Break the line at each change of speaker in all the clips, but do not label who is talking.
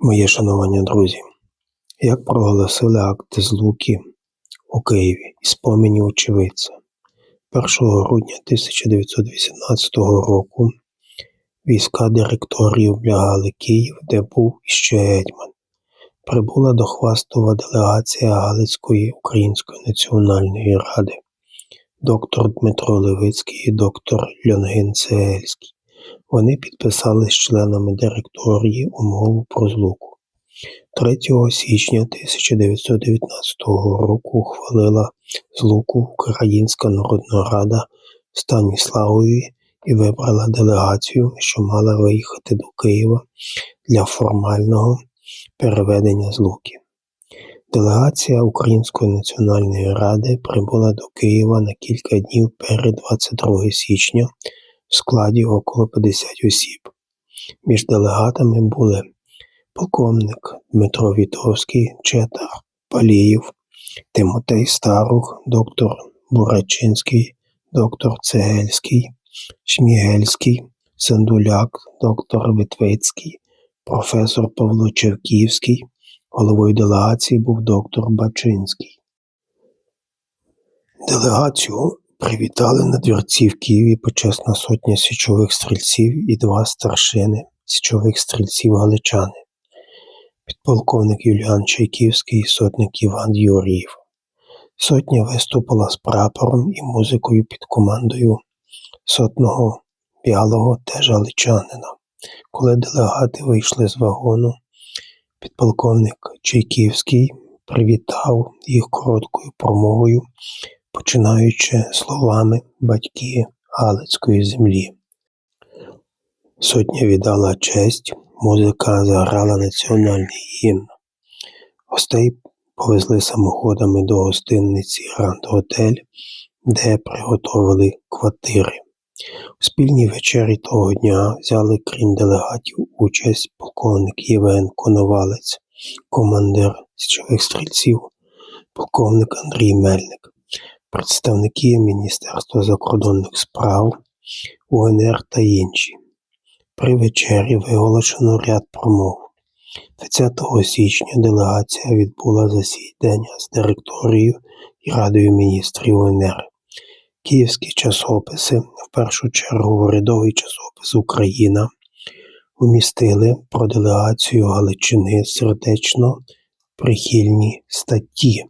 Моє шанування, друзі, як проголосили акт злуки у Києві із спомені очевидця. 1 грудня 1918 року війська директорії облягали Київ, де був іще гетьман. Прибула до Хвастова делегація Галицької Української національної ради, доктор Дмитро Левицький і доктор Льонгин Цегельський. Вони підписали з членами директорії умову про злуку. 3 січня 1919 року ухвалила злуку Українська Народна Рада в Станіславові і вибрала делегацію, що мала виїхати до Києва для формального переведення злуки. Делегація Української національної ради прибула до Києва на кілька днів перед 22 січня в складі около 50 осіб. Між делегатами були полковник Дмитро Вітовський, Четар Паліїв, Тимотей Старух, доктор Бурачинський, доктор Цегельський, Шмігельський, Сандуляк, доктор Витвицький, професор Павло Черківський, головою делегації був доктор Бачинський. Делегацію Привітали на двірці в Києві почесна сотня січових стрільців і два старшини січових стрільців галичани, підполковник Юліан Чайківський і сотник Іван Юріїв. Сотня виступила з прапором і музикою під командою сотного білого теж галичанина. Коли делегати вийшли з вагону, підполковник Чайківський привітав їх короткою промовою починаючи словами батьки Галицької землі. Сотня віддала честь, музика заграла національний гімн. Гостей повезли самоходами до гостинниці Гранд Готель, де приготовили квартири. У спільній вечері того дня взяли, крім делегатів, участь полковник Євген Коновалець, командир січових стрільців, полковник Андрій Мельник, представники Міністерства закордонних справ, УНР та інші. При вечері виголошено ряд промов. 20 січня делегація відбула засідання з директорією і Радою міністрів УНР. Київські часописи, в першу чергу урядовий часопис Україна, умістили про делегацію Галичини сердечно прихильні статті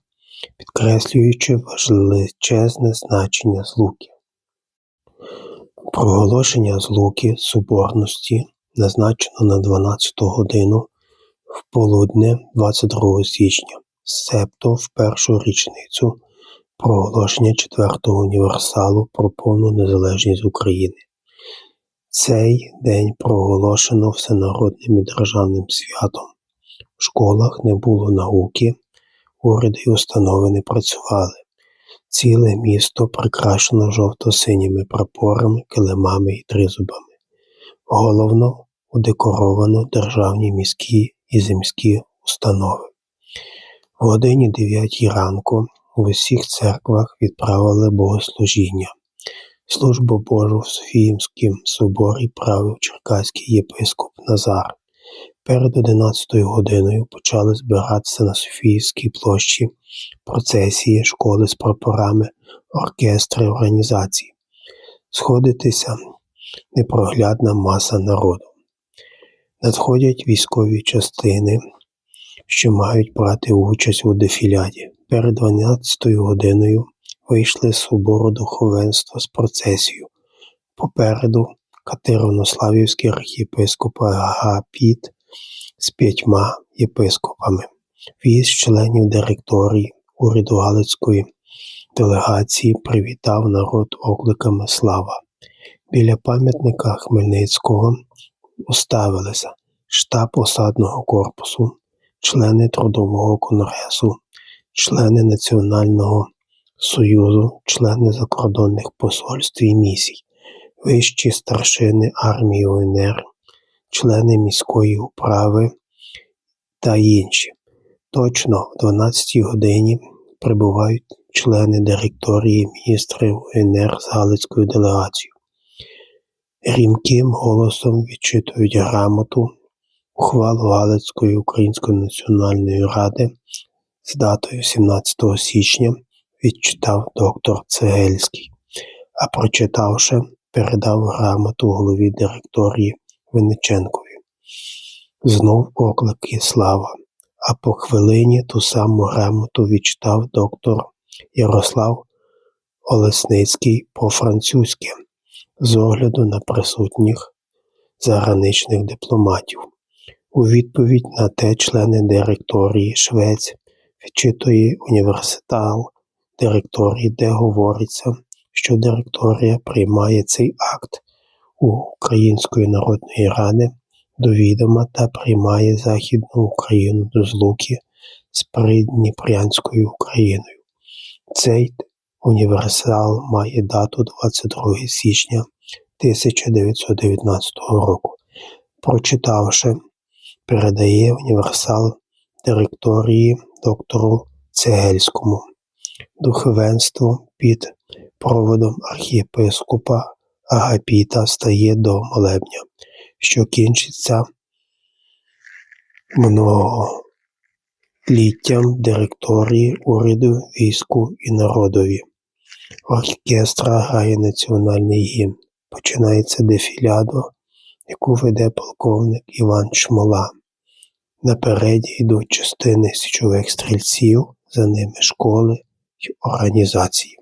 підкреслюючи величезне значення злуки. Проголошення злуки соборності назначено на 12 годину в полудне 22 січня, себто в першу річницю проголошення Четвертого універсалу про повну незалежність України. Цей день проголошено всенародним і державним святом. В школах не було науки, уряди й установи не працювали. Ціле місто прикрашено жовто-синіми прапорами, килимами і тризубами. Головно удекоровано державні міські і земські установи. В годині 9 ранку в усіх церквах відправили богослужіння. Службу Божу в Софіїмському соборі правив черкаський єпископ Назар. Перед одинадцятою годиною почали збиратися на Софіївській площі процесії, школи з прапорами, оркестри, організації, сходитися непроглядна маса народу. Надходять військові частини, що мають брати участь у дефіляді. Перед 12 годиною вийшли з собору духовенства з процесією. Попереду Катеринославівський архієпископ Агапіт з п'ятьма єпископами, віз членів директорії уряду Галицької делегації привітав народ окликами слава. Біля пам'ятника Хмельницького уставилися штаб осадного корпусу, члени Трудового конгресу, члени Національного Союзу, члени закордонних посольств і місій, вищі старшини армії УНР, члени міської управи та інші. Точно в 12 годині прибувають члени директорії міністрів УНР з Галицькою делегацією. Рімким голосом відчитують грамоту Ухвалу Галицької Української національної ради з датою 17 січня відчитав доктор Цегельський, а прочитавши, передав грамоту голові директорії Винниченкові. Знов поклики слава, а по хвилині ту саму грамоту відчитав доктор Ярослав Олесницький по-французьки з огляду на присутніх заграничних дипломатів. У відповідь на те члени директорії Швець відчитує університал директорії, де говориться, що директорія приймає цей акт Української народної ради до відома та приймає Західну Україну до злуки з Придніпрянською Україною. Цей універсал має дату 22 січня 1919 року. Прочитавши, передає універсал директорії доктору Цегельському. Духовенство під проводом архієпископа Агапіта стає до молебня, що кінчиться многоліттям директорії уряду, війську і народові. Оркестра грає національний гімн. Починається дефіляду, яку веде полковник Іван Шмола. Напереді йдуть частини січових стрільців, за ними школи й організації.